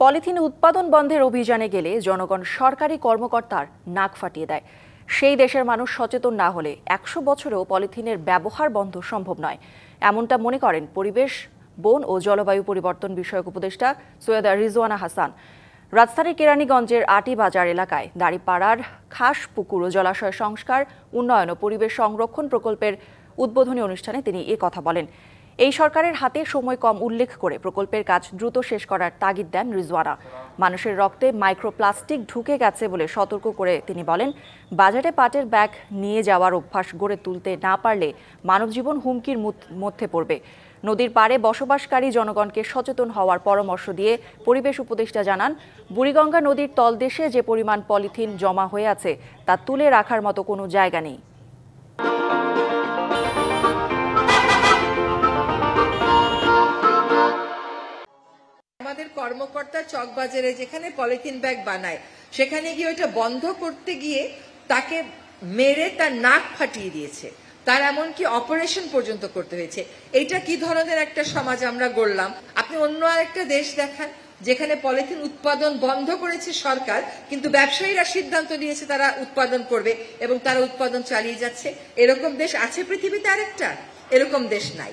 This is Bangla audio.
পলিথিন উৎপাদন বন্ধের অভিযানে গেলে জনগণ সরকারি কর্মকর্তার নাক ফাটিয়ে দেয়। সেই দেশের মানুষ সচেতন না হলে একশো বছরেও পলিথিনের ব্যবহার বন্ধ সম্ভব নয়। এমনটা মনে করেন পরিবেশ, বন ও জলবায়ু পরিবর্তন বিষয়ক উপদেষ্টা সৈয়দা রিজওয়ানা হাসান। রাজধানীর কেরানীগঞ্জের আটি বাজার এলাকায় দাঁড়িপাড়ার খাস পুকুর ও জলাশয় সংস্কার, উন্নয়ন ও পরিবেশ সংরক্ষণ প্রকল্পের উদ্বোধনী অনুষ্ঠানে তিনি এ কথা বলেন। এই সরকারের হাতে সময় কম উল্লেখ করে প্রকল্পের কাজ দ্রুত শেষ করার তাগিদ দেন রিজওয়ানা। মানুষের রক্তে মাইক্রোপ্লাস্টিক ঢুকে গেছে বলে সতর্ক করে তিনি বলেন, বাজারে পাটের ব্যাগ নিয়ে যাওয়ার অভ্যাস গড়ে তুলতে না পারলে মানবজীবন হুমকির মধ্যে পড়বে। নদীর পাড়ে বসবাসকারী জনগণকে সচেতন হওয়ার পরামর্শ দিয়ে পরিবেশ উপদেষ্টা জানান, বুড়িগঙ্গা নদীর তলদেশে যে পরিমাণ পলিথিন জমা হয়ে আছে তা তুলে রাখার মতো কোনো জায়গা নেই। আমাদের কর্মকর্তা চকবাজারে যেখানে পলিথিন ব্যাগ বানায়, সেখানে গিয়ে ওইটা বন্ধ করতে গিয়ে তাকে মেরে তার নাক ফাটিয়ে দিয়েছে। তার এমনকি অপারেশন পর্যন্ত করতে হয়েছে। এটা কি ধরনের একটা সমাজ আমরা গড়লাম? আপনি অন্য আরেকটা দেশ দেখান, যেখানে পলিথিন উৎপাদন বন্ধ করেছে সরকার, কিন্তু ব্যবসায়ীরা সিদ্ধান্ত নিয়েছে তারা উৎপাদন করবে এবং তারা উৎপাদন চালিয়ে যাচ্ছে। এরকম দেশ আছে পৃথিবীতে আরেকটা? এরকম দেশ নাই।